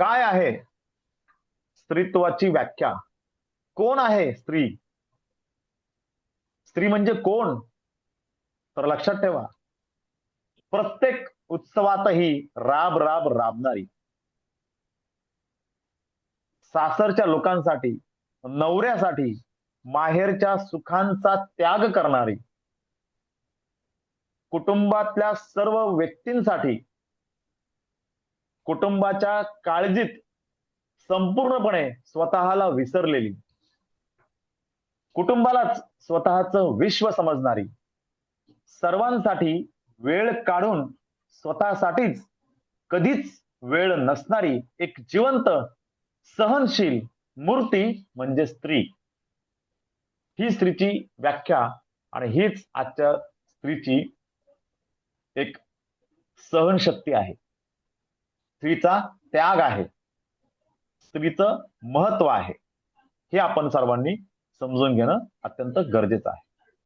काय आहे स्त्रीत्वाची व्याख्या? कोण आहे स्त्री? स्त्री म्हणजे कोण? तर लक्षात ठेवा. प्रत्येक उत्सवातही राब राब राबणारी. सासरच्या लोकांसाठी नवऱ्यासाठी माहेरच्या सुखांचा त्याग करणारी. कुटुंबातल्या सर्व व्यक्तींसाठी कुटुंबाच्या काळजीत संपूर्णपणे स्वतःला विसरलेली. कुटुंबालाच स्वतःच विश्व समजणारी. सर्वांसाठी वेळ काढून स्वतःसाठीच कधीच वेळ नसणारी एक जिवंत सहनशील मूर्ती म्हणजे स्त्री. ही स्त्रीची व्याख्या आणि हीच आजच्या स्त्रीची एक सहनशक्ती आहे. स्त्रीचा त्याग आहे. स्त्रीचं महत्त्व आहे. हे आपण सर्वांनी समजून घेणं अत्यंत गरजेचं आहे.